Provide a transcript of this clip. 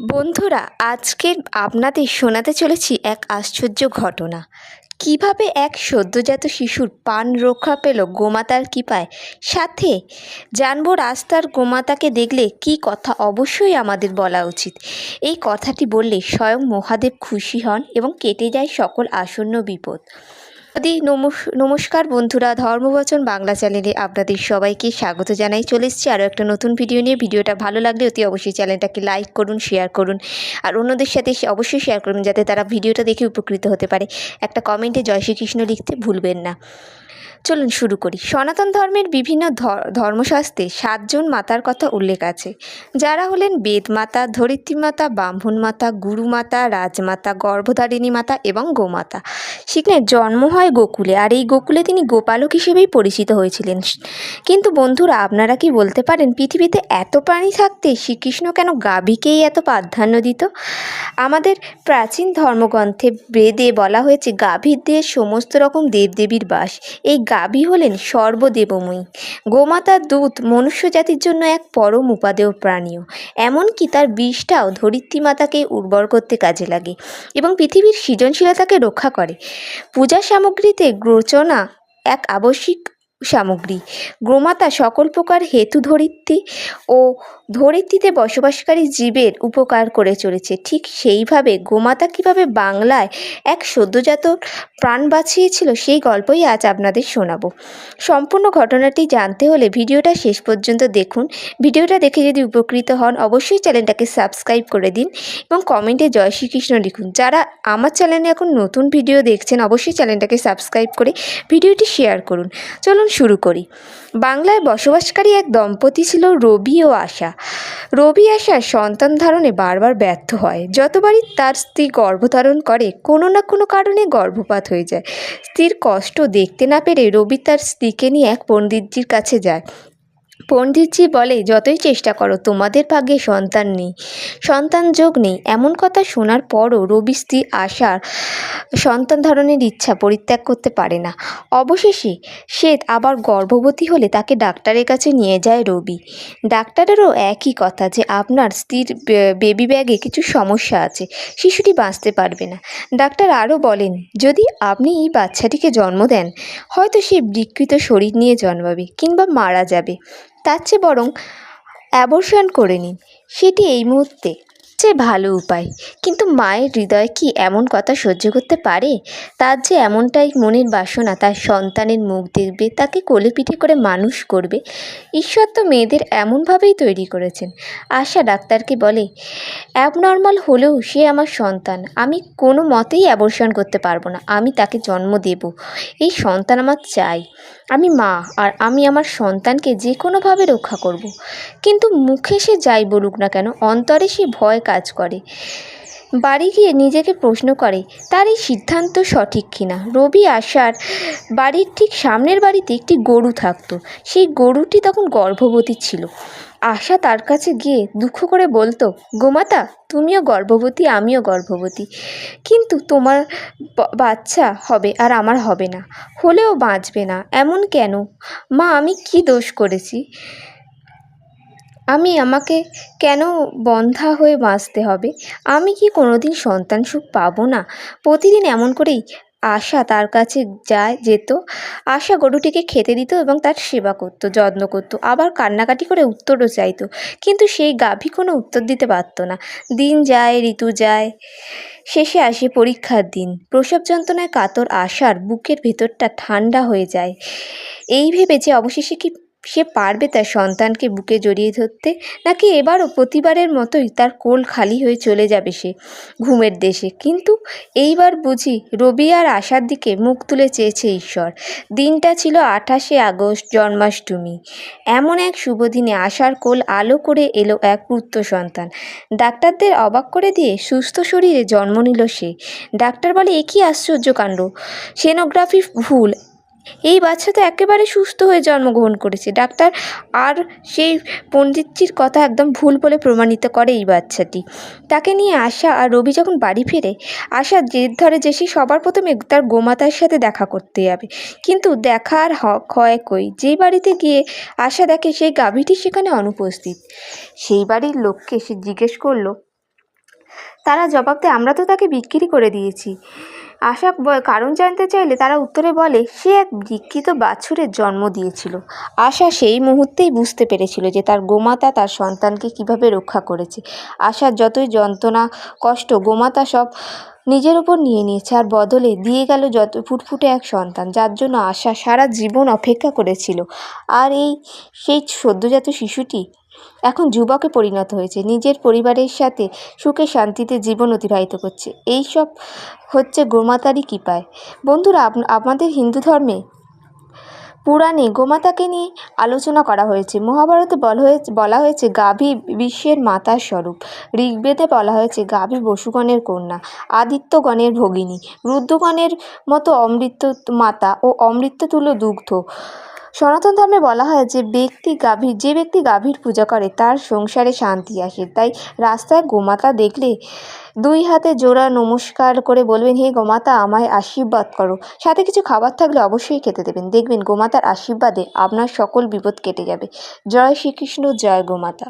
বন্ধুরা, আজকে আপনাদের শোনাতে চলেছি এক আশ্চর্য ঘটনা। কীভাবে এক সদ্যজাত শিশুর পান রক্ষা পেল গোমাতার কৃপায়? সাথে জানব রাস্তার গোমাতাকে দেখলে কি কথা অবশ্যই আমাদের বলা উচিত। এই কথাটি বললে স্বয়ং মহাদেব খুশি হন এবং কেটে যায় সকল আসন্ন বিপদ। নমস্কার বন্ধুরা, ধর্মবচন বাংলা চ্যানেলে আপনাদের সবাইকে স্বাগত জানাই। চলে এসেছি আরও একটা নতুন ভিডিও নিয়ে। ভিডিওটা ভালো লাগলে অতি অবশ্যই চ্যানেলটাকে লাইক করুন, শেয়ার করুন। আর অন্যদের সাথে অবশ্যই শেয়ার করুন, যাতে তারা ভিডিওটা দেখে উপকৃত হতে পারে। একটা কমেন্টে জয় শ্রীকৃষ্ণ লিখতে ভুলবেন না। চলুন শুরু করি। সনাতন ধর্মের বিভিন্ন ধর্মশাস্ত্রে সাতজন মাতার কথা উল্লেখ আছে। যারা হলেন বেদ মাতা, ধরিত্রী মাতা, ব্রাহ্মণ মাতা, গুরু মাতা রাজমাতা গর্ভধারিণী মাতা এবং গোমাতা। শ্রীকৃষ্ণের জন্ম হয় গোকুলে। আর এই গোকুলে তিনি গোপালক হিসেবেই পরিচিত হয়েছিলেন। কিন্তু বন্ধুরা, আপনারা কি বলতে পারেন, পৃথিবীতে এত প্রাণী থাকতে শ্রীকৃষ্ণ কেন গাভীকেই এত প্রাধান্য দিত? আমাদের প্রাচীন ধর্মগ্রন্থে বেদে বলা হয়েছে গাভীর দেহে সমস্ত রকম দেবদেবীর বাস। এই গাভী হলেন সর্বদেবময়ী। গোমাতার দুধ মনুষ্য জাতির জন্য এক পরম উপাদেয় প্রাণীয় এমনকি তার বিষটাও ধরিত্রী মাতাকে উর্বর করতে কাজে লাগে এবং পৃথিবীর সৃজনশীলতাকে রক্ষা করে। পূজা সামগ্রীতে গ্রোচনা এক আবশ্যিক সামগ্রী। গোমাতা সকল প্রকার হেতু ধরিত্রী ও ধরিত্রীতে বসবাসকারী জীবের উপকার করে চলেছে। ঠিক সেইভাবে গোমাতা কীভাবে বাংলায় এক সদ্যজাত প্রাণ বাঁচিয়েছিল সেই গল্পই আজ আপনাদের শোনাবো। সম্পূর্ণ ঘটনাটি জানতে হলে ভিডিওটা শেষ পর্যন্ত দেখুন। ভিডিওটা দেখে যদি উপকৃত হন, অবশ্যই চ্যানেলটাকে সাবস্ক্রাইব করে দিন এবং কমেন্টে জয় শ্রীকৃষ্ণ লিখুন। যারা আমার চ্যানেলে এখন নতুন ভিডিও দেখছেন, অবশ্যই চ্যানেলটাকে সাবস্ক্রাইব করে ভিডিওটি শেয়ার করুন। চলুন শুরু করি। বাংলায় বসবাসকারী এক দম্পতি ছিল রবি ও আশা। রবি আশা সন্তান ধারণে বারবার ব্যর্থ হয়। যতবারই তার স্ত্রী গর্ভধারণ করে, কোনো না কোনো কারণে গর্ভপাত হয়ে যায়। স্ত্রীর কষ্ট দেখতে না পেরে রবি তার স্ত্রীকে নিয়ে এক পণ্ডিতজির কাছে যায়। পণ্ডিতজি বলে, যতই চেষ্টা করো, তোমাদের ভাগ্যে সন্তান নেই। সন্তান যোগ নেই। এমন কথা শোনার পরও রবি স্ত্রী আশার সন্তান ধারণের ইচ্ছা পরিত্যাগ করতে পারে না। অবশেষে সে আবার গর্ভবতী হলে তাকে ডাক্তারের কাছে নিয়ে যায় রবি। ডাক্তারেরও একই কথা যে, আপনার স্ত্রীর বেবি ব্যাগে কিছু সমস্যা আছে। শিশুটি বাঁচতে পারবে না। ডাক্তার আরও বলেন, যদি আপনি এই বাচ্চাটিকে জন্ম দেন, হয়তো সে বিকৃত শরীর নিয়ে জন্মাবে কিংবা মারা যাবে। তার চেয়ে বরং অ্যাবর্শন করে নিন। সেটি এই মুহূর্তে। চেয়ে ভালো উপায়। কিন্তু মায়ের হৃদয় কি এমন কথা সহ্য করতে পারে? তার যে এমনটাই মনের বাসনা, তার সন্তানের মুখ দেখবে, তাকে কোলে পিঠে করে মানুষ করবে, ঈশ্বর তো মেয়েদের এমনভাবেই তৈরি করেছেন। আশা ডাক্তারকে বলে, অ্যাবনর্মাল হলেও সে আমার সন্তান। আমি কোনো মতেই অ্যাবর্শন করতে পারব না। আমি তাকে জন্ম দেব। এই সন্তান আমার চাই। আমি মা, আর আমি আমার সন্তানকে যে কোনোভাবে রক্ষা করব। কিন্তু মুখে সে যাই বলুক না কেন, অন্তরে সে ভয় কাজ করে। বাড়ি গিয়ে নিজেকে প্রশ্ন করে, তার এই সিদ্ধান্ত সঠিক কিনা? রবি আশার বাড়ির ঠিক সামনের বাড়িতে একটি গরু থাকতো। সেই গরুটি তখন গর্ভবতী ছিল। আশা তার কাছে গিয়ে দুঃখ করে বলতো, গোমাতা, তুমিও গর্ভবতী, আমিও গর্ভবতী। কিন্তু তোমার বাচ্চা হবে আর আমার হবে না। হলেও বাঁচবে না। এমন কেন? মা, আমি কি দোষ করেছি? আমি আমাকে কেন বন্ধা হয়ে বাঁচতে হবে? আমি কি কোনোদিন সন্তান সুখ পাবো না? প্রতিদিন এমন করেই আশা তার কাছে যায় যেত। আশা গরুটিকে খেতে দিত এবং তার সেবা করতো, যত্ন করতো, আবার কান্নাকাটি করে উত্তরও চাইতো। কিন্তু সেই গাভী কোনো উত্তর দিতে পারতো না। দিন যায়, ঋতু যায়, শেষে আসে পরীক্ষার দিন। প্রসব যন্ত্রণায় কাতর আশার বুকের ভেতরটা ঠান্ডা হয়ে যায়। এই ভেবে যে অবশেষে কি সে পারবে তার সন্তানকে বুকে জড়িয়ে ধরতে? নাকি এবারও প্রতিবারের মতোই তার কোল খালি হয়ে চলে যাবে সে ঘুমের দেশে? কিন্তু এইবার বুঝি রবি আর আশার দিকে মুখ তুলে চেয়েছে ঈশ্বর। দিনটা ছিল আঠাশে আগস্ট, জন্মাষ্টমী। এমন এক শুভ দিনে আশার কোল আলো করে এলো এক পুত্র সন্তান। ডাক্তারদের অবাক করে দিয়ে সুস্থ শরীরে জন্ম নিল সে। ডাক্তার বলে একই কী আশ্চর্য কাণ্ড? সেনোগ্রাফি ভুল এই বাচ্চা তো একেবারে সুস্থ হয়ে জন্মগ্রহণ করেছে। ডাক্তার আর সেই পণ্ডিতজির কথা একদম ভুল বলে প্রমাণিত করে এই বাচ্চাটি। তাকে নিয়ে আশা আর রবি যখন বাড়ি ফেরে, আশা জেদ ধরে যে সে সবার প্রথমে তার গোমাতার সাথে দেখা করতে যাবে। কিন্তু দেখার হয় কই? যেই বাড়িতে গিয়ে আশা দেখে সেই গাভীটি সেখানে অনুপস্থিত। সেই বাড়ির লোককে সে জিজ্ঞেস করল তারা জবাব দেয়, আমরা তো তাকে বিক্রি করে দিয়েছি। আশা কারণ জানতে চাইলে তারা উত্তরে বলে, সে এক বিকৃত বাছুরের জন্ম দিয়েছিল। আশা সেই মুহূর্তেই বুঝতে পেরেছিল যে তার গোমাতা তার সন্তানকে কীভাবে রক্ষা করেছে। আশার যতই যন্ত্রণা, কষ্ট, গোমাতা সব নিজের ওপর নিয়ে নিয়েছে আর বদলে দিয়ে গেল যত, ফুটফুটে এক সন্তান, যার জন্য আশা সারা জীবন অপেক্ষা করেছিল। আর এই সেই সদ্যজাত শিশুটি এখন যুবকে পরিণত হয়েছে। নিজের পরিবারের সাথে সুখে শান্তিতে জীবন অতিবাহিত করছে। এই সব হচ্ছে গোমাতারই কৃপায়। বন্ধুরা আমাদের হিন্দু ধর্মে পুরাণে গোমাতাকে নিয়ে আলোচনা করা হয়েছে। মহাভারতে বলা হয়েছে বলা হয়েছে, গাভী বিশ্বের মাতার স্বরূপ। ঋগ্বেদে বলা হয়েছে, গাভী বসুগণের কন্যা, আদিত্যগণের ভগিনী রুদ্রগণের মতো অমৃত মাতা ও অমৃততুল্য দুগ্ধ সনাতন ধর্মে বলা হয় যে ব্যক্তি গাভীর, যে ব্যক্তি গাভীর পূজা করে তার সংসারে শান্তি আসে। তাই রাস্তায় গোমাতা দেখলে দুই হাতে জোড়া নমস্কার করে বলবেন, হে গোমাতা, আমায় আশীর্বাদ করো। সাথে কিছু খাবার থাকলে অবশ্যই খেতে দেবেন। দেখবেন গোমাতার আশীর্বাদে আপনার সকল বিপদ কেটে যাবে। জয় শ্রীকৃষ্ণ, জয় গোমাতা।